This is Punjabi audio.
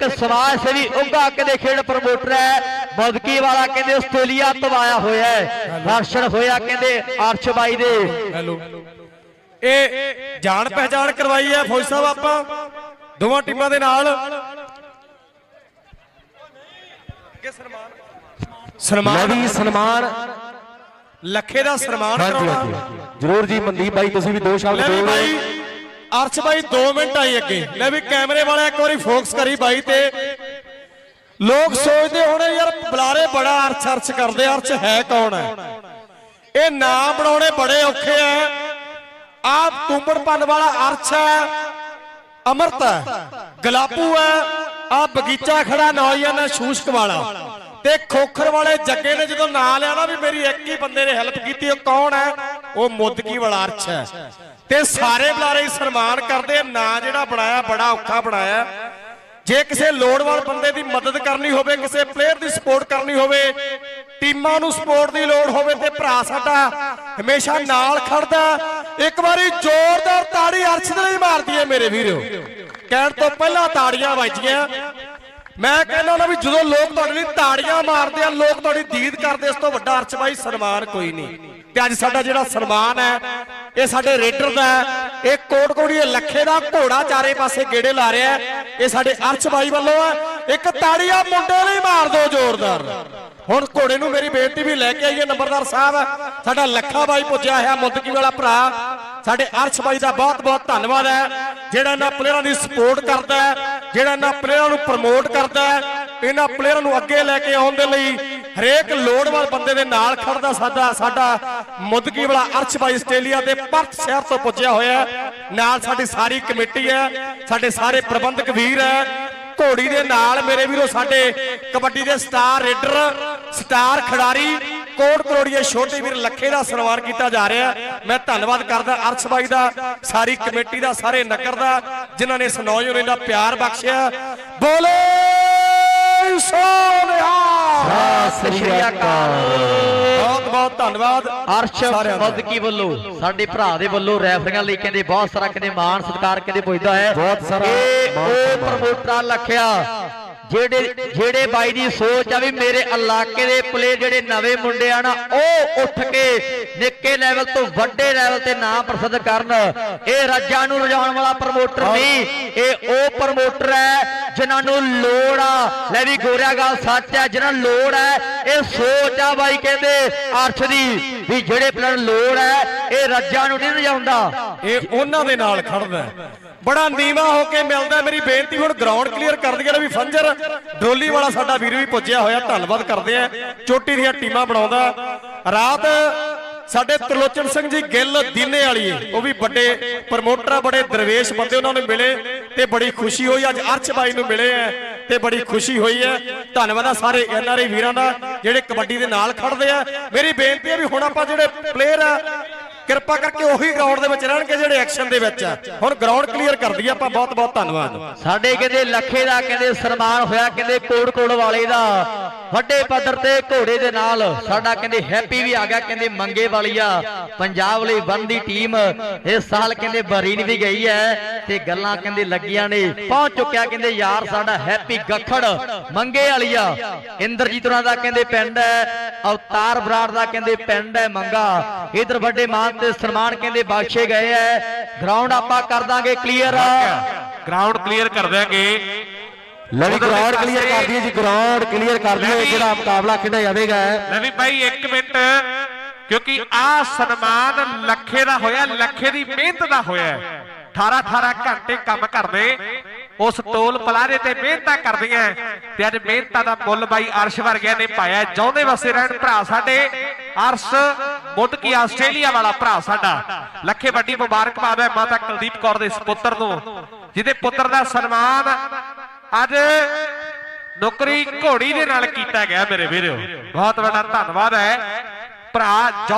ਇੱਕ ਸਮਾਜ ਸੇਵੀ ਉੱਗਾ ਕਹਿੰਦੇ ਖੇਡ ਪ੍ਰਮੋਟਰ ਹੈ ਮੌਦਕੀ ਵਾਲਾ ਕਹਿੰਦੇ ਆਸਟ੍ਰੇਲੀਆ ਤੋਂ ਆਇਆ ਹੋਇਆ ਹੈ। ਦਰਸ਼ਨ ਹੋਇਆ ਕਹਿੰਦੇ ਅਰਸ਼ ਬਾਈ ਦੇ। ਹੈਲੋ। ਇਹ ਜਾਣ ਪਹਿਚਾਣ ਕਰਵਾਈ ਹੈ ਫੌਜ ਸਾਹਿਬ ਆਪਾਂ। ਦੋਵਾਂ ਟੀਮਾਂ ਦੇ ਨਾਲ। ਸਨਮਾਨ? ਸਨਮਾਨ। ਲਵੀ ਸਨਮਾਨ। ਲੱਖੇ ਦਾ ਸਨਮਾਨ ਕਰਾਉਣਾ। ਜਰੂਰ ਜੀ ਮਨਦੀਪ ਬਾਈ ਤੁਸੀਂ ਵੀ ਦੋ ਸ਼ਬਦ ਵੀ ਬੋਲੋ ਬਾਈ। ਅਰਸ਼ ਬਾਈ 2 ਮਿੰਟ ਆਈ ਅੱਗੇ। ਲੈ ਵੀ ਕੈਮਰੇ ਵਾਲਾ ਇੱਕ ਵਾਰੀ ਫੋਕਸ ਕਰੀ ਬਾਈ ਤੇ। ਲੋਕ ਸੋਚਦੇ ਹੋਣੇ, ਯਾਰ ਬੁਲਾਰੇ ਬੜਾ ਅਰਸ਼ ਅਰਸ਼ ਕਰਦੇ ਅਰਸ਼ ਹੈ ਕੌਣ ਹੈ? ਇਹ ਨਾਮ ਬਣਾਉਣੇ ਬੜੇ ਔਖੇ ਆ। ਆਪ ਤੁੰਬੜਪਨ ਵਾਲਾ ਅਰਸ਼ ਹੈ, ਅਮਰਤ ਹੈ, ਗਲਾਪੂ ਹੈ, ਆ ਬਗੀਚਾ ਖੜਾ ਨੌਜਵਾਨ ਹੈ ਸ਼ੂਸ਼ਕ ਵਾਲਾ। ਤੇ ਖੋਖਰ ਵਾਲੇ ਜੱਗੇ ਨੇ ਜਦੋਂ ਨਾਂ ਲਿਆ ਨਾ ਵੀ ਮੇਰੀ ਇੱਕ ਹੀ ਬੰਦੇ ਨੇ ਹੈਲਪ ਕੀਤੀ, ਉਹ ਕੌਣ ਹੈ? ਉਹ ਮੁੱਦਕੀ ਵਾਲਾ ਅਰਸ਼ ਹੈ। ਤੇ ਸਾਰੇ ਬੁਲਾਰੇ ਸਨਮਾਨ ਕਰਦੇ ਨਾਂ ਜਿਹੜਾ ਬਣਾਇਆ, ਬੜਾ ਔਖਾ ਬਣਾਇਆ। ਜੇ ਕਿਸੇ ਲੋੜਵੰਦ ਬੰਦੇ ਦੀ ਮਦਦ ਕਰਨੀ ਹੋਵੇ, ਕਿਸੇ ਪਲੇਅਰ ਦੀ ਸਪੋਰਟ ਕਰਨੀ ਹੋਵੇ, ਟੀਮਾਂ ਨੂੰ ਸਪੋਰਟ ਦੀ ਲੋੜ ਹੋਵੇ ਤੇ ਭਰਾ ਸਾਡਾ ਹਮੇਸ਼ਾ ਨਾਲ ਖੜਦਾ ਇੱਕ ਵਾਰੀ ਜ਼ੋਰਦਾਰ ਤਾੜੀ ਅਰਸ਼ ਦੇ ਲਈ ਮਾਰਦੀ ਹੈ ਮੇਰੇ ਵੀਰੋ। ਕਹਿਣ ਤੋਂ ਪਹਿਲਾਂ ਤਾੜੀਆਂ ਵੱਜੀਆਂ। ਮੈਂ ਕਹਿੰਦਾ ਨਾ ਵੀ ਜਦੋਂ ਲੋਕ ਤੁਹਾਡੇ ਲਈ ਤਾੜੀਆਂ ਮਾਰਦੇ ਆ, ਲੋਕ ਤੁਹਾਡੀ ਦੀਦ ਕਰਦੇ, ਇਸ ਤੋਂ ਵੱਡਾ ਅਰਸ਼ ਬਾਈ ਸਨਮਾਨ ਕੋਈ ਨਹੀਂ। ਤੇ ਅੱਜ ਸਾਡਾ ਜਿਹੜਾ ਸਨਮਾਨ ਹੈ, ਇਹ ਸਾਡੇ ਰੇਡਰ ਦਾ ਇਹ ਕੋਟ ਲੱਖੇ ਦਾ ਘੋੜਾ ਚਾਰੇ ਪਾਸੇ ਗੇੜੇ ਲਾ ਰਿਹਾ ਇਹ ਸਾਡੇ ਅਰਸ਼ ਬਾਈ ਵੱਲੋਂ ਹੈ। ਇੱਕ ਤਾੜੀ ਮੁੰਡੇ ਲਈ ਮਾਰ ਦਿਓ ਜ਼ੋਰਦਾਰ। ਹੁਣ ਘੋੜੇ ਨੂੰ ਮੇਰੀ ਬੇਨਤੀ ਵੀ ਲੈ ਕੇ ਆਈਏ, ਨੰਬਰਦਾਰ ਸਾਹਿਬ। ਸਾਡਾ ਲੱਖਾ ਬਾਈ ਪੁੱਜਿਆ ਹੋਇਆ, ਮੁੱਦਕੀ ਵਾਲਾ ਭਰਾ। ਸਾਡੇ ਅਰਸ਼ ਬਾਈ ਦਾ ਬਹੁਤ ਬਹੁਤ ਧੰਨਵਾਦ ਹੈ। ਜਿਹੜਾ ਇਹਨਾਂ ਪਲੇਅਰਾਂ ਦੀ ਸਪੋਰਟ ਕਰਦਾ ਹੈ, ਜਿਹੜਾ ਇਹਨਾਂ ਪਲੇਅਰਾਂ ਨੂੰ ਪ੍ਰਮੋਟ ਕਰਦਾ ਹੈ, ਇਹਨਾਂ ਪਲੇਅਰਾਂ ਨੂੰ ਅੱਗੇ ਲੈ ਕੇ ਆਉਣ ਦੇ ਲਈ ਹਰੇਕ ਲੋੜਵੰਦ ਬੰਦੇ ਦੇ ਨਾਲ ਖੜਦਾ ਸਾਡਾ ਸਾਡਾ ਮੁੱਦਕੀ ਵਾਲਾ ਅਰਸ਼ ਬਾਈ ਆਸਟ੍ਰੇਲੀਆ ਦੇ ਪਰਥ ਸ਼ਹਿਰ ਤੋਂ ਪੁੱਜਿਆ ਹੋਇਆ ਨਾਲ ਸਾਡੀ ਸਾਰੀ ਕਮੇਟੀ ਹੈ, ਸਾਡੇ ਸਾਰੇ ਪ੍ਰਬੰਧਕ ਵੀਰ ਹੈ। ਘੋੜੀ ਦੇ ਨਾਲ ਮੇਰੇ ਵੀਰੋ ਸਾਡੇ ਕਬੱਡੀ ਦੇ ਸਟਾਰ ਰੇਡਰ, ਸਟਾਰ ਖਿਡਾਰੀ, ਕੋਟ ਕਰੋੜੀਏ ਛੋਟੇ ਵੀਰ ਲੱਖੇ ਦਾ ਸਨਮਾਨ ਕੀਤਾ ਜਾ ਰਿਹਾ ਮੈਂ ਧੰਨਵਾਦ ਕਰਦਾ ਅਰਸ਼ ਬਾਈ ਦਾ, ਸਾਰੀ ਕਮੇਟੀ ਦਾ, ਸਾਰੇ ਨਗਰ ਦਾ, ਜਿਨ੍ਹਾਂ ਨੇ ਇਸ ਨੌਜਵਾਨ ਦਾ ਪਿਆਰ ਬਖਸ਼ਿਆ। ਬੋਲੇ ਸੋਨਿਹਾ ਸਤਿ ਸ਼੍ਰੀ ਅਕਾਲ। ਬਹੁਤ ਬਹੁਤ ਧੰਨਵਾਦ। ਅਰਸ਼। ਮਦਕੀ ਵੱਲੋਂ ਸਾਡੇ ਭਰਾ ਦੇ ਵੱਲੋਂ ਰੈਫਰੀਆਂ ਲਈ ਕਹਿੰਦੇ ਬਹੁਤ ਸਾਰਾ ਕਹਿੰਦੇ ਮਾਣ ਸਤਿਕਾਰ ਕਹਿੰਦੇ ਪੁੱਜਦਾ ਹੈ। ਬਹੁਤ ਸਾਰਾ ਉਹ। ਪ੍ਰਮੋਟਰਾਂ ਲਖਿਆ ਜਿਹੜੇ ਜਿਹੜੇ ਬਾਈ ਦੀ ਸੋਚ ਆ ਵੀ ਮੇਰੇ ਇਲਾਕੇ ਦੇ ਪਲੇ ਜਿਹੜੇ ਨਵੇਂ ਮੁੰਡੇ ਆ ਨਾ ਉਹ ਉੱਠ ਕੇ ਨਿੱਕੇ ਲੈਵਲ ਤੋਂ ਵੱਡੇ ਲੈਵਲ ਤੇ ਨਾਮ ਪ੍ਰਸਿੱਧ ਕਰਨ। ਇਹ ਰੱਜਾਂ ਨੂੰ ਰਜਾਉਣ ਵਾਲਾ ਪ੍ਰਮੋਟਰ ਨਹੀਂ ਇਹ ਉਹ ਪ੍ਰਮੋਟਰ ਹੈ ਜਿਨ੍ਹਾਂ ਨੂੰ ਲੋੜ ਆ। ਲੈ ਵੀ ਗੋਰਿਆ ਗੱਲ ਸੱਚ ਹੈ ਜਿਨ੍ਹਾਂ ਨੂੰ ਲੋੜ ਹੈ ਇਹ ਸੋਚ ਆ ਬਾਈ ਕਹਿੰਦੇ ਅਰਸ਼ ਦੀ ਵੀ ਜਿਹੜੇ ਪਲੇਅਰ ਲੋੜ ਹੈ ਇਹ ਰੱਜਾਂ ਨੂੰ ਨਹੀਂ ਰਜਾਉਂਦਾ ਇਹ ਉਹਨਾਂ ਦੇ ਨਾਲ ਖੜਦਾ ਬੜਾ ਨੀਵਾ ਹੋ ਕੇ ਮਿਲਦਾ ਮੇਰੀ ਬੇਨਤੀ ਹੁਣ ਗਰਾਊਂਡ ਕਲੀਅਰ ਕਰ ਦਈਏ ਵੀ ਫੰਜਰ, ਡੋਲੀ ਵਾਲਾ ਸਾਡਾ ਵੀਰ ਵੀ ਪੁੱਜਿਆ ਹੋਇਆ। ਧੰਨਵਾਦ ਕਰਦੇ ਆ ਚੋਟੀ ਦੀਆਂ ਟੀਮਾਂ ਬਣਾਉਂਦਾ। ਰਾਤ ਸਾਡੇ ਤਰਲੋਚਨ ਸਿੰਘ ਜੀ ਗਿੱਲ ਦੀਨੇ ਵਾਲੀ ਉਹ ਵੀ ਵੱਡੇ ਪ੍ਰਮੋਟਰ ਆ, ਬੜੇ ਦਰਵੇਸ਼ ਬੰਦੇ ਉਹਨਾਂ ਨੂੰ ਮਿਲੇ। ਤੇ ਬੜੀ ਖੁਸ਼ੀ ਹੋਈ। ਅੱਜ ਅਰਸ਼ ਬਾਈ ਨੂੰ ਮਿਲੇ ਆ ਤੇ ਬੜੀ ਖੁਸ਼ੀ ਹੋਈ ਹੈ ਧੰਨਵਾਦ ਆ ਸਾਰੇ ਐਨਆਰਆਈ ਵੀਰਾਂ ਦਾ ਜਿਹੜੇ ਕਬੱਡੀ ਦੇ ਨਾਲ ਖੜਦੇ ਆ। ਮੇਰੀ ਬੇਨਤੀ ਹੈ ਵੀ ਹੁਣ ਆਪਾਂ ਜਿਹੜੇ ਪਲੇਅਰ ਆ, ਕਿਰਪਾ ਕਰਕੇ ਉਹੀ ਗਰਾਊਂਡ ਦੇ ਵਿੱਚ ਰਹਿਣਗੇ ਜਿਹੜੇ ਐਕਸ਼ਨ ਦੇ ਵਿੱਚ ਆ। ਹੁਣ ਗਰਾਊਂਡ ਕਲੀਅਰ ਕਰ ਦਈਏ ਆਪਾਂ। ਬਹੁਤ ਬਹੁਤ ਧੰਨਵਾਦ। ਸਾਡੇ ਕਹਿੰਦੇ ਲੱਖੇ ਦਾ ਕਹਿੰਦੇ ਸਨਮਾਨ ਹੋਇਆ ਕਹਿੰਦੇ ਕੋੜ ਕੋੜ ਵਾਲੇ ਦਾ। ਵੱਡੇ ਪੱਧਰ ਤੇ ਘੋੜੇ ਦੇ ਨਾਲ ਸਾਡਾ ਕਹਿੰਦੇ ਹੈਪੀ ਵੀ ਆ ਗਿਆ, ਕਹਿੰਦੇ ਮੰਗੇ ਵਾਲੀ ਆ। ਪੰਜਾਬ ਲਈ ਵਨ ਦੀ ਟੀਮ ਇਸ ਸਾਲ ਕਹਿੰਦੇ ਬਰੀਨ ਵੀ ਗਈ ਹੈ। ਤੇ ਗੱਲਾਂ ਕਹਿੰਦੇ ਲੱਗੀਆਂ ਨੇ। ਪਹੁੰਚ ਚੁੱਕਿਆ ਕਹਿੰਦੇ ਯਾਰ ਸਾਡਾ ਹੈਪੀ ਗੱਖੜ ਮੰਗੇ ਵਾਲੀਆ ਇੰਦਰਜੀਤ ਉਹਨਾਂ ਦਾ ਕਹਿੰਦੇ ਪਿੰਡ ਹੈ। ਅਵਤਾਰ ਬਰਾੜ ਦਾ ਕਹਿੰਦੇ ਪਿੰਡ ਹੈ ਮੰਗਾ। ਇਧਰ ਵੱਡੇ ਮਾਨ ਤੇ ਸਨਮਾਨ ਕਹਿੰਦੇ ਬਖਸ਼ੇ ਗਏ ਹੈ ਗਰਾਊਂਡ ਆਪਾਂ ਕਰ ਦਾਂਗੇ ਕਲੀਅਰ ਗਰਾਊਂਡ ਕਲੀਅਰ ਕਰ ਦਿਆਂਗੇ। ਉਧਰਲੇ ਗਰਾਊਂਡ ਕਲੀਅਰ ਕਰ ਦਈਏ ਜੀ ਗਰਾਊਂਡ ਕਲੀਅਰ ਕਰ ਦਈਏ। ਜਿਹੜਾ ਮੁਕਾਬਲਾ ਖੇਡਿਆ ਜਾਵੇਗਾ। ਲੈ ਵੀ ਬਾਈ 1 ਮਿੰਟ। ਕਿਉਂਕਿ ਆ ਸਨਮਾਨ ਲੱਖੇ ਦਾ ਹੋਇਆ ਲੱਖੇ ਦੀ ਮਿਹਨਤ ਦਾ ਹੋਇਆ। 18 18 ਘੰਟੇ ਕੰਮ ਕਰਦੇ, ਉਸ ਟੋਲ ਪਲਾਰੇ ਤੇ ਮਿਹਨਤਾਂ ਕਰਦੀਆਂ। ਤੇ ਅੱਜ ਮਿਹਨਤਾਂ ਦਾ ਮੁੱਲ ਬਾਈ ਅਰਸ਼ ਵਰਗਿਆਂ ਨੇ ਪਾਇਆ। ਚਾਹੁੰਦੇ ਵਸੇ ਰਹਿਣ ਭਰਾ ਸਾਡੇ, ਅਰਸ਼ ਮੁੱਦਕੀ ਆਸਟ੍ਰੇਲੀਆ ਵਾਲਾ ਭਰਾ ਸਾਡਾ। ਲੱਖੇ ਵੱਡੀ ਮੁਬਾਰਕਬਾਦ ਹੈ ਮਾਤਾ ਕੁਲਦੀਪ ਕੌਰ ਦੇ ਸੁਪੁੱਤਰ ਨੂੰ, ਜਿਹਦੇ ਪੁੱਤਰ ਦਾ ਸਨਮਾਨ ਅੱਜ ਨੌਕਰੀ ਘੋੜੀ ਦੇ ਨਾਲ ਕੀਤਾ ਗਿਆ ਮੇਰੇ ਵੀਰੋ। ਬਹੁਤ ਵੱਡਾ ਧੰਨਵਾਦ ਹੈ। ਭਰਾ